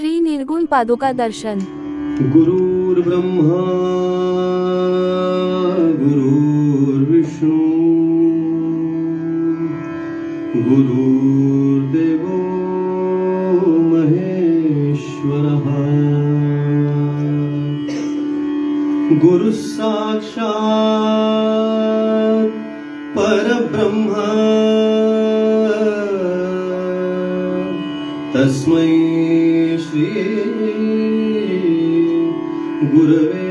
श्री निर्गुण पादुका दर्शन। गुरुर्ब्रह्मा गुरुर्विष्णू गुरुर्देवो महेश्वरः। गुरुः साक्षात् परब्रह्म। तस्मै गुरवे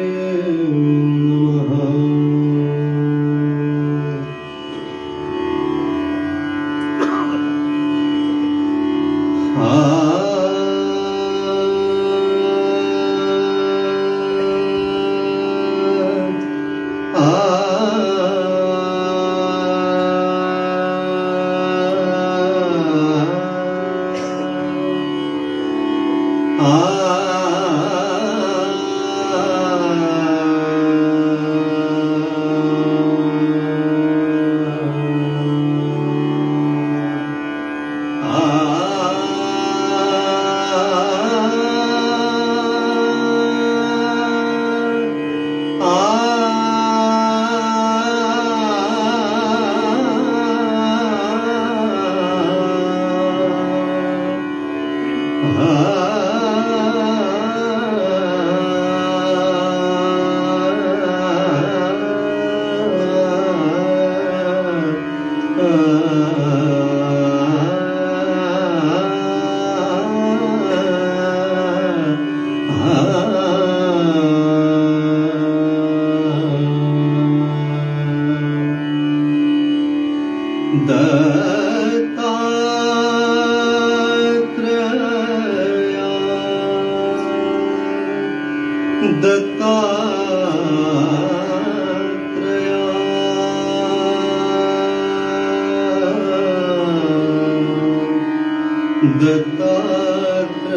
दत्तात्रया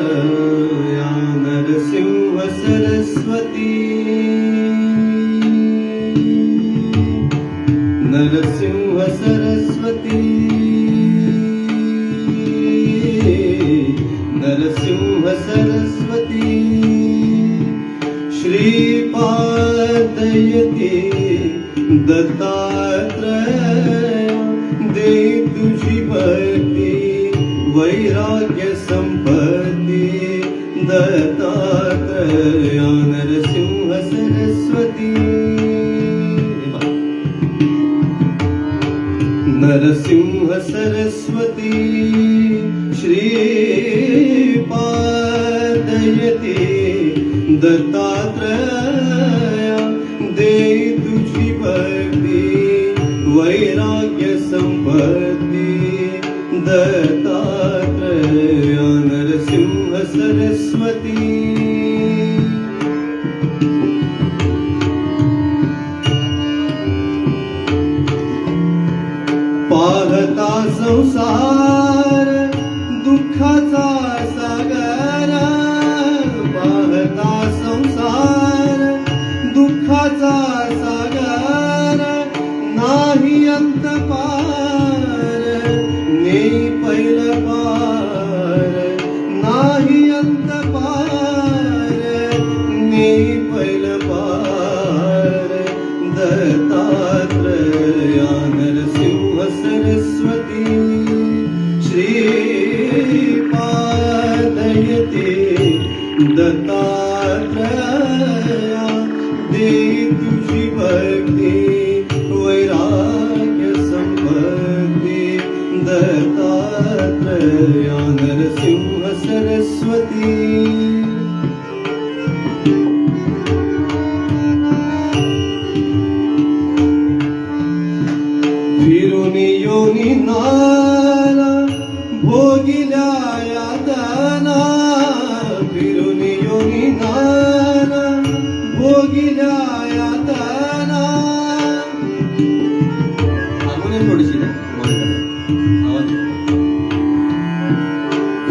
नरसिंह सरस्वती नरसिंह सरस्वती नरसिंह सरस्वती श्रीपादयते दत्तात्रय दे तुझी भक्ती वैराग्य संपत्ती दत्तात्रया नरसिंह सरस्वती नरसिंह सरस्वती श्रीपादयते। दत्तात्रया दे तुझी भक्ति। वैराग्य संपत्ती द संसार दुःखाचा दत्तात्रया नरसिंह सरस्वती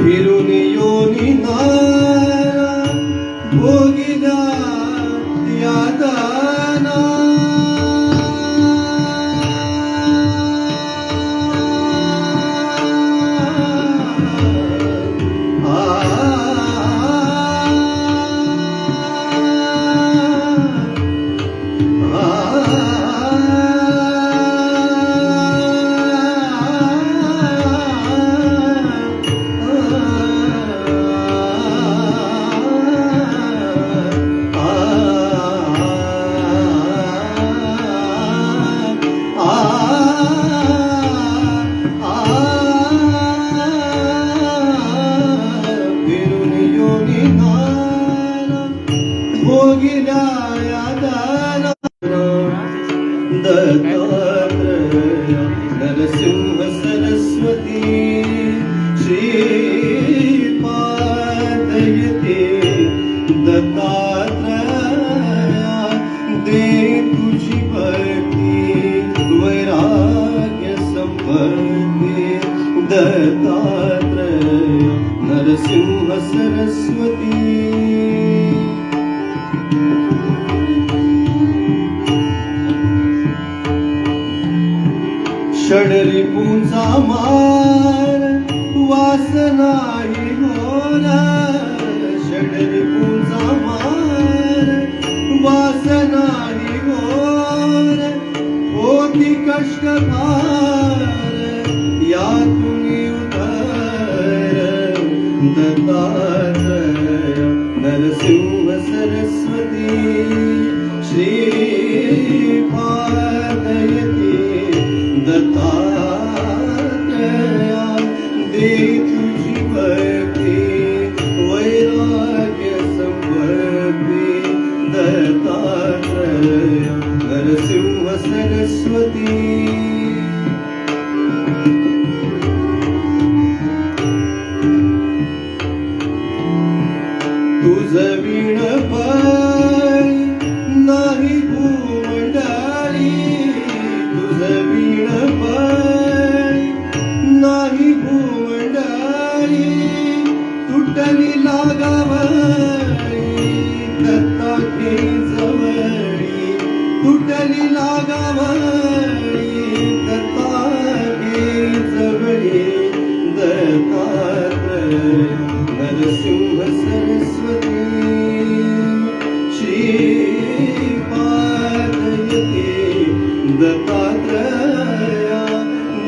昼寝ようになる नरसिंह सरस्वती श्रीपादयते दत्तात्रया दे तुझी भक्ती वैराग्य संपत्ती दत्तात्रय नरसिंह सरस्वती षडरिपूंचा मार वासनाही होणार. षडरिपूंचा मार वासनाही होर होती कष्ट फार यातून उधार दत्तात्रय नरसिंह सरस्वती श्रीपादयते दत्ता तुटली लागावळी दत्ता घे जवळी नरसिंह सरस्वती श्रीपादयते दत्तात्रया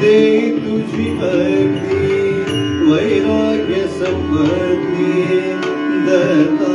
दे तुझी भक्ती वैराग्य संपत्ती दत्ता